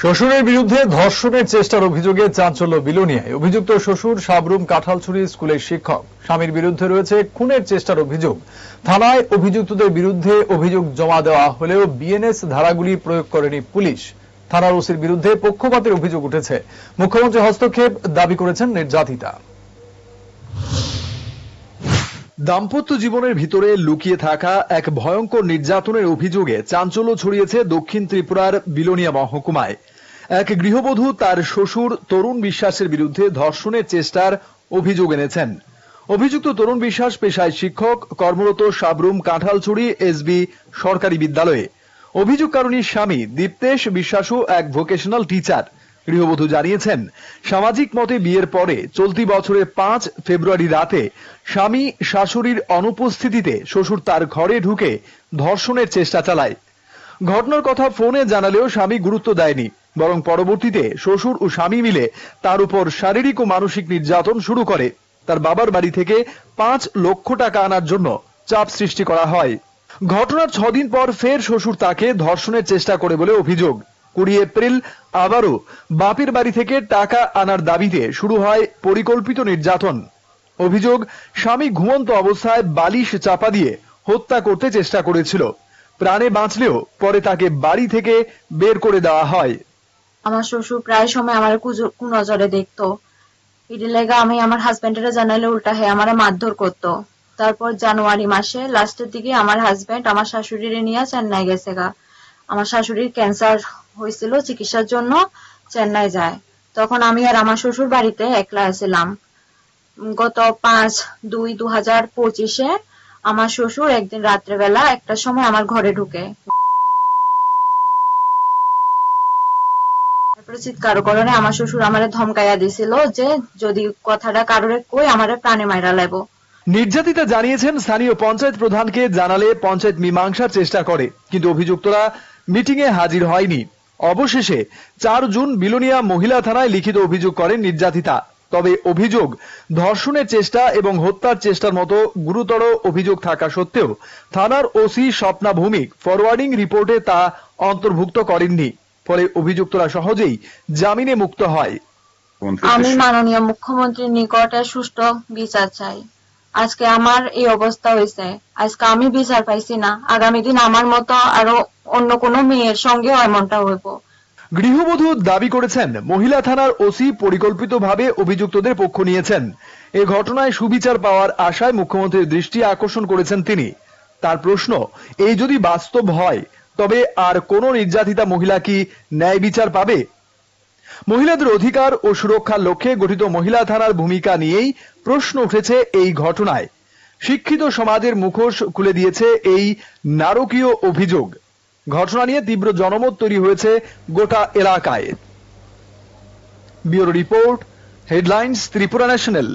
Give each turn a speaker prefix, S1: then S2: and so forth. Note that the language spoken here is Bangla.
S1: শ্বশুরের বিরুদ্ধে ধর্ষণের চেষ্টার অভিযোগে চাঞ্চল্য বিলোনিয়ায়। অভিযুক্ত শ্বশুর সাবরুম কাঁঠালছড়ি স্কুলের শিক্ষক। স্বামীর বিরুদ্ধে রয়েছে খুনের চেষ্টার অভিযোগ। থানায় অভিযুক্তদের বিরুদ্ধে অভিযোগ জমা দেওয়া হলেও বিএনএস ধারাগুলি প্রয়োগ করেনি পুলিশ। থানার ওসির বিরুদ্ধে পক্ষপাতের অভিযোগ উঠেছে। মুখ্যমন্ত্রী হস্তক্ষেপ দাবি করেছেন নির্যাতিতা। দাম্পত্য জীবনের ভিতরে লুকিয়ে থাকা এক ভয়ঙ্কর নির্যাতনের অভিযোগে চাঞ্চল্য ছড়িয়েছে দক্ষিণ ত্রিপুরার বিলোনিয়া মহকুমায়। এক গৃহবধূ তার শ্বশুর তরুণ বিশ্বাসের বিরুদ্ধে ধর্ষণের চেষ্টার অভিযোগ এনেছেন। অভিযুক্ত তরুণ বিশ্বাস পেশায় শিক্ষক, কর্মরত সাবরুম কাঁঠালছড়ি এসবি সরকারি বিদ্যালয়ে। অভিযোগকারণীর স্বামী দীপ্তেশ বিশ্বাসও এক ভোকেশনাল টিচার। গৃহবধূ জানিয়েছেন, সামাজিক মতে বিয়ের পরে চলতি বছরের পাঁচ ফেব্রুয়ারি রাতে স্বামী শাশুড়ির অনুপস্থিতিতে শ্বশুর তার ঘরে ঢুকে ধর্ষণের চেষ্টা চালায়। ঘটনার কথা ফোনে জানালেও স্বামী গুরুত্ব দেয়নি, বরং পরবর্তীতে শ্বশুর ও স্বামী মিলে তার উপর শারীরিক ও মানসিক নির্যাতন শুরু করে। তার বাবার বাড়ি থেকে পাঁচ লক্ষ টাকা আনার জন্য চাপ সৃষ্টি করা হয়। ঘটনার ছদিন পর ফের শ্বশুর তাকে ধর্ষণের চেষ্টা করে বলে অভিযোগ। কুড়ি এপ্রিল আবারও বাপের বাড়ি থেকে টাকা আনার দাবিতে শুরু হয় পরিকল্পিত নির্যাতন। অভিযোগ, স্বামী ঘুমন্ত অবস্থায় বালিশ চাপা দিয়ে হত্যা করতে চেষ্টা করেছিল। প্রাণে বাঁচলেও পরে তাকে বাড়ি থেকে বের করে দেওয়া হয়।
S2: আমার শ্বশুর প্রায় সময় আমার কুনজরে দেখতো। এটি লেগে আমি আমার হাজবেন্ডের জানালে উল্টা হয়ে আমার মারধর করতো। তারপর জানুয়ারি মাসে লাস্টের দিকে আমার হাজবেন্ড আমার শাশুড়ির নিয়ে চেন্নাই গেছে গা। আমার শাশুড়ির ক্যান্সার হয়েছিল চিকিৎসার জন্য চেন্নাই যায়। তখন আমি আর আমার শ্বশুর বাড়িতে একলা আছিলাম গত পাঁচ দুই দু হাজার পঁচিশে আমার শ্বশুর একদিন রাত্রেবেলা একটা সময় আমার ঘরে ঢুকে। চিৎকার করণে আমার শ্বশুর আমারে ধমকাইয়া দিছিল যে, যদি কথাটা কারোরে কই, আমারে প্রাণে মাইরা লাইবো
S1: নির্যাতিতা জানিয়েছেন স্থানীয় পঞ্চায়েত প্রধানকে জানালে পঞ্চায়েত মীমাংসার চেষ্টা করে, কিন্তু অভিযুক্তরা মিটিংয়ে হাজির হয়নি। অবশেষে চার জুন বিলোনিয়া মহিলা থানায় লিখিত অভিযোগ করেন নির্যাতিতা। তবে অভিযোগ ধর্ষণের চেষ্টা এবং হত্যার চেষ্টার মতো গুরুতর অভিযোগ থাকা সত্ত্বেও থানার ওসি স্বপ্না ভৌমিক ফরওয়ার্ডিং রিপোর্টে তা অন্তর্ভুক্ত করেননি। ফলে অভিযুক্তরা সহজেই জামিনে মুক্ত হয়।
S2: আমি মাননীয় মুখ্যমন্ত্রীর নিকটে সুষ্ঠু বিচার চাই। আজকে আমার এই অবস্থা হয়েছে। আজকে আমি বিচার পাইছি না। আগামী দিন আমার মতো আরও অন্য কোনো মেয়ের সঙ্গেও এমনটা হইব।
S1: গৃহবধূ দাবি করেছেন, মহিলা থানার ওসি পরিকল্পিতভাবে অভিযুক্তদের পক্ষ নিয়েছেন। এ ঘটনায় সুবিচার পাওয়ার আশায় মুখ্যমন্ত্রীর দৃষ্টি আকর্ষণ করেছেন তিনি। তার প্রশ্ন, এই যদি বাস্তব হয়, তবে আর কোন নির্যাতিতা মহিলা কি ন্যায় বিচার পাবে? মহিলাদের অধিকার ও সুরক্ষার লক্ষ্যে গঠিত মহিলা থানার ভূমিকা নিয়েই প্রশ্ন উঠেছে এই ঘটনায়। শিক্ষিত সমাজের মুখোশ খুলে দিয়েছে এই নারকীয় অভিযোগ। ঘটনা নিয়ে তীব্র জনমত তৈরি হয়েছে গোটা এলাকায়। Bureau report headlines Tripura national.